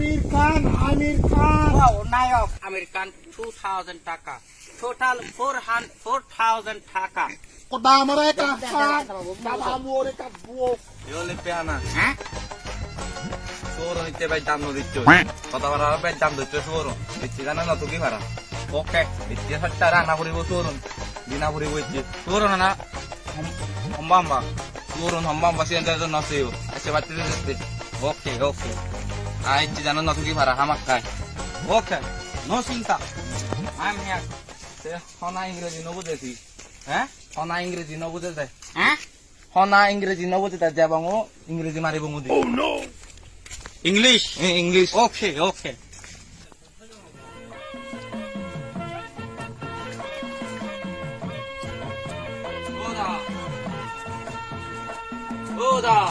আমির খান আমির খান। নায়ক Aamir Khan two thousand টাকা। Total four হান ফোর থাউজেন্ড টাকা। কোদামরে কাফা কাদামরে ওকে ওকে। আইছি জানো না কি ভাড়া? হামাক খাই ওকে নো চিন্তা। আই এম হিয়ার সে হনা ইংরেজি নবুঝেছি হ্যাঁ? হনা ইংরেজি নবুঝে যায় হ্যাঁ? হনা ইংরেজি নবুঝে তার যাবাং ও ইংরেজি মারিব মুদি ও no oh, English? English. Okay okay. Hold on.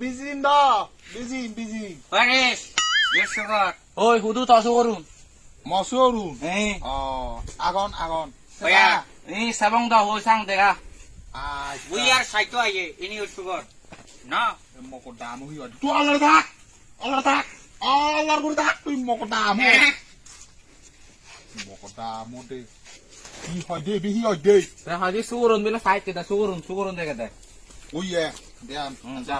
বিজিন দা বিজিন বিজিন হরেশ বেশগর ওই হুদু তাসু করুন। মসু করুন? হ্যাঁ। ও আগন আগন। oh, ওয়া ই সাবং দা হই সাং দেখা। আজ উই আর সাইতো আইয়ে ইনি উসুগর না মকর দাম হই আর তুই আলার দা আলার দা আলার করে দা তুই মকর দাম হ্যাঁ। মকর দাম দে। কি হয় দে বিহি হয় দে। হ্যাঁ, রে হাজি সুগরন বিলা সাইতে দা সুগরন সুগরন দেখা দে। ওই এ যা।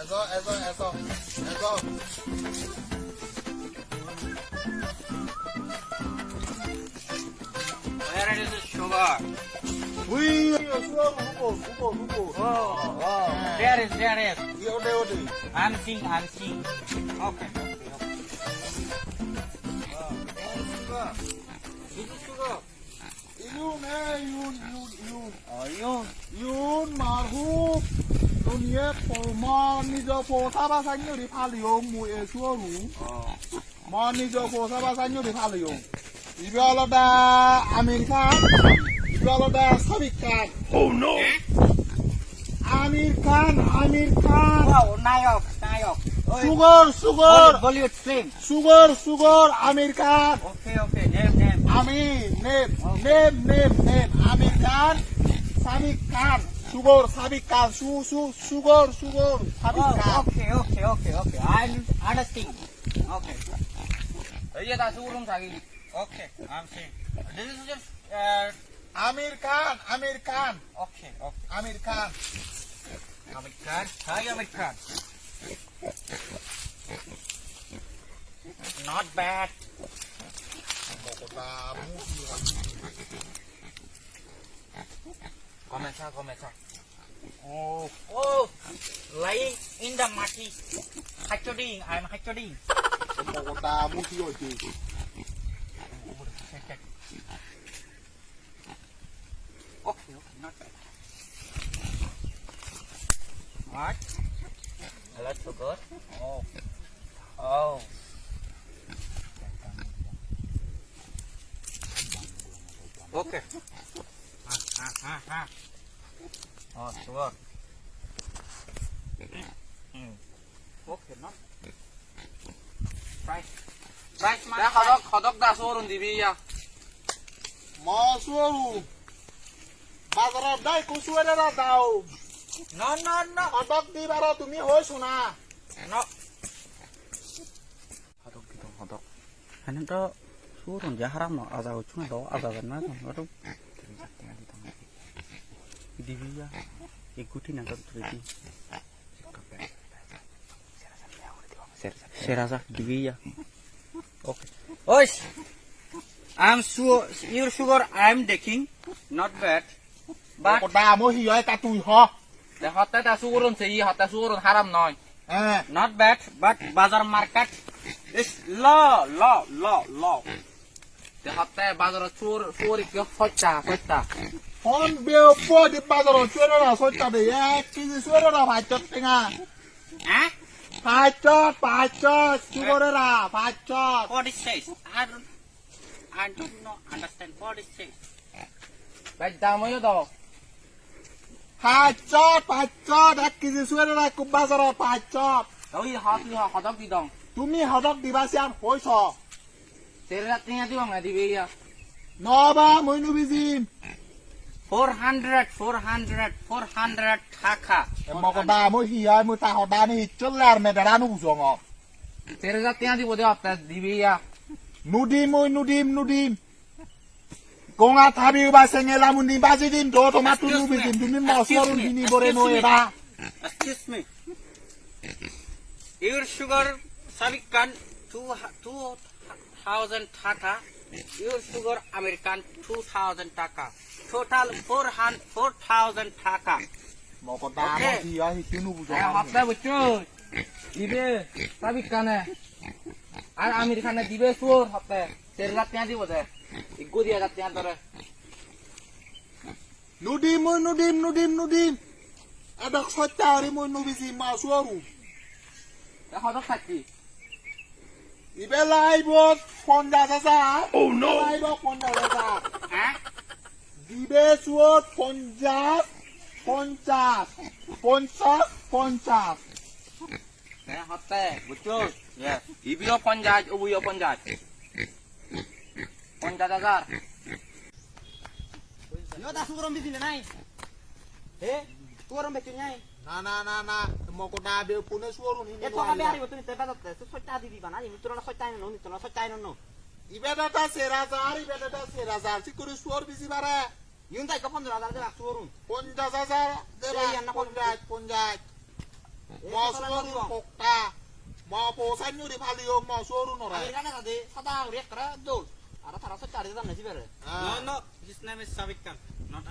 Ezo, ezo, ezo. Ezo. Where is the sugar? We sugar hubo, hubo, hubo. Oh, oh. There is, there is. Ode, ode. I'm seeing, I'm seeing. Okay. Wow. Sugar. Sugar. You man, you 你不嘛，你就不三八三九的怕利用，没也说路。嘛，你就不三八三九的怕利用。你不要了的，America，你不要了的，Sabika。Oh no！আমির Khan Aamir Khan নায়ক নায়ক সুগর সুগর Bollywood film সুগর সুগর Aamir Khan okay okay name name আমি name name name name Aamir Khan সামিক Khan સુગોર સાબિત કાર શું શું સુગોર સુગોર સાબિત car okay okay okay okay I am understanding okay રહીએ તા સુગોરમ Sagi okay um say this is just Aamir Khan Aamir Khan okay okay Aamir Khan Aamir Khan hi Aamir Khan not bad Bogotá, Murcia. Komecha, komecha. Oh, oh, lying in the mati. Hatchering, I'm hatchering. Bogota, Mutioti. Okay, okay, not bad. What? A lot to go. Oh. Oh. Okay. Oh, sure. Okay, no? Right. Right, man. Dah kodok, kodok dah sorun di biya. Mau sorun. Bazar dah ikut suara dah tahu. No, no, no. Kodok di baru tu mi hoy suna. No. Kodok gitu, kodok. Hanya tu sorun jaharam no, azau cuma do, azau kan macam, aduh. Divya एकगुठी नका तुझी शेराचा Divya okay ओश I am sure your sugar I am taking not bad but ba mo hi ta tui ho the hotta ta sugarun sei hotta sugarun haram noy not bad but bazar market is la low low low the hotta bazar sur sur ki hotta hotta On be a poor bazar of Twitter, I saw that the act is sweater of a took thing. Eh? I chop, I chop, What it says? I this? I don't know, understand what it says. Like Damoyo though. Pachot, Pachot, এক KG sweater এক বাজার পাঁচচপ ওই হাত হদক দি দং তুমি হদক দিবাসি আর হইছ তেল রাত্রি দিবা দিবি নবা মইনু বিজিম ইয়া নবা মই নুবিজিম 400, 400, 400 taka. মকদা মই হিয়াই মই তা হদা নি চলে আর মেডারা নু বুঝং তেরে রাত নিয়ে দিব দে আপনার দিবে ইয়া নুডিম মই নুডিম নুডিম গঙা থাবি বা সেঙেলা মুনি বাজি দিম দ তোমার তু নুবিজিম তুমি মসরুন দিনি বরে নয়েরা Excuse me. Your sugar, Savikan, two, two thousand taka. Your sugar, American, two thousand taka. Total four hundred, four thousand taka. বুঝং হাতটা বুঝছ দিবে তাবি কানে। আর আমির খানে দিবে সুর হাতে তেরে রাত নিয়ে দিব দে। ইগো দিয়া রাত নিয়ে ধরে। নুডিম মই নুডিম নুডিম নুডিম। এডক সত্যারি মই নুবিজিম মাসুয়ারু হদক থাকি ইবে লাইব পঞ্চাশ হাজার লাইব পঞ্চাশ হাজার? দিবে চুয়ত পঞ্চাশ পঞ্চাশ পঞ্চাশ পঞ্চাশ হতে বুঝছ. ইবিও পঞ্চাশ উবিও পঞ্চাশ পঞ্চাশ হাজার Yo tak suruh ambil sini nai. Eh, tu না না না না মকদা বে পুনে সুয়রু নি Eh, tu kami hari betul ni tebak tak. Tu socak di mana ni? Tu orang socak ni, ni tu orang socak ni no. ইবে দাদা সেরাজার ইবে দাদা সেরাজার সিকুরি সুয়র বিজি বারে Yun tak kapan tu ada ada suruh. পঞ্চাশ হাজার দেবা এই আন্না পঞ্চাশ পঞ্চাশ Eh, ম সুয়রু পক্কা ম পৌসান নিউরি ফালিও ম সুয়রু নরে Hari kan ada sada uriak kera dol. Ada tara socak di sana sih bere. No, no. His name is Savikan, not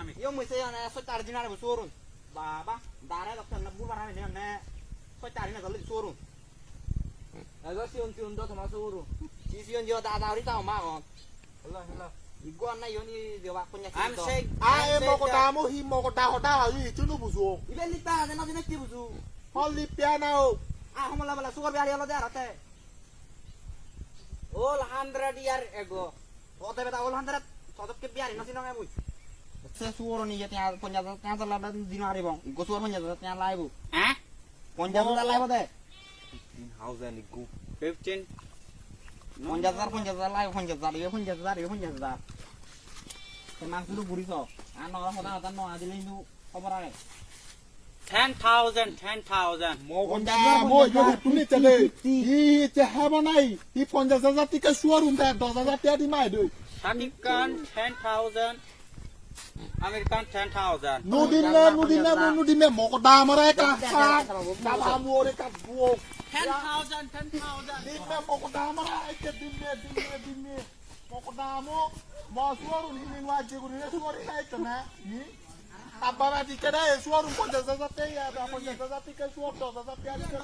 Amit. Yo mesti yang socak di sana suruh. Baba, darah dokter nak bulan hari ni ne. Socak di sana kalau suruh. এগো সিউন সিউন তো তোমার সুরু Si siun yo tak tahu tahu mah kon. হলো হলো Igu anak yo ni dia wak punya I'm saying, ah uh I'm saying মকদা that মো হি মকদা হদা হাই চুনু Ibe lipa ada nanti nanti busu. হলি পিয়ানাও Ah, lah bala sugar biar lo dia rate. all hundred year ago. Oh, tapi tak ulah hantarat. Sodok ke biarin nasi nong ebu. Saya suruh nih ya punya punya telah dan dino hari bang. Gue suruh punya telah lah ibu. Huh? Punya telah lah ibu deh. হাউজেন ইগু 15. Punya telah punya telah lah punya telah ibu punya telah ibu punya telah. Tenang dulu buri so. Ano orang orang orang no adil itu kabar aja. 10,000, 10,000. মকদা মো ইবে তুমি চলে হি যে হাবা নাই হি পঞ্চাশ হাজার টিকে সুয়ার উন্তা দশ হাজার টিয়া দি মাই দই Savikan, 10,000. American, 10,000. নুদিন নে নুদিন নে মো নুদিন নে মকদা মরে কা হা কাবা মোরে কা বুও 10,000, 10,000. দিন নে মকদা মরে আইতে দিন নে দিন নে দিন নে মকদা মো মো সুয়ার উন হিন ওয়া যে গুরি সুয়ার খাই তো না নি? আব্বা দিকে দে সুয়ার উন পঞ্চাশ হাজার টিয়া পঞ্চাশ হাজার টিকে সুয়ার দশ হাজার টিয়া দিকে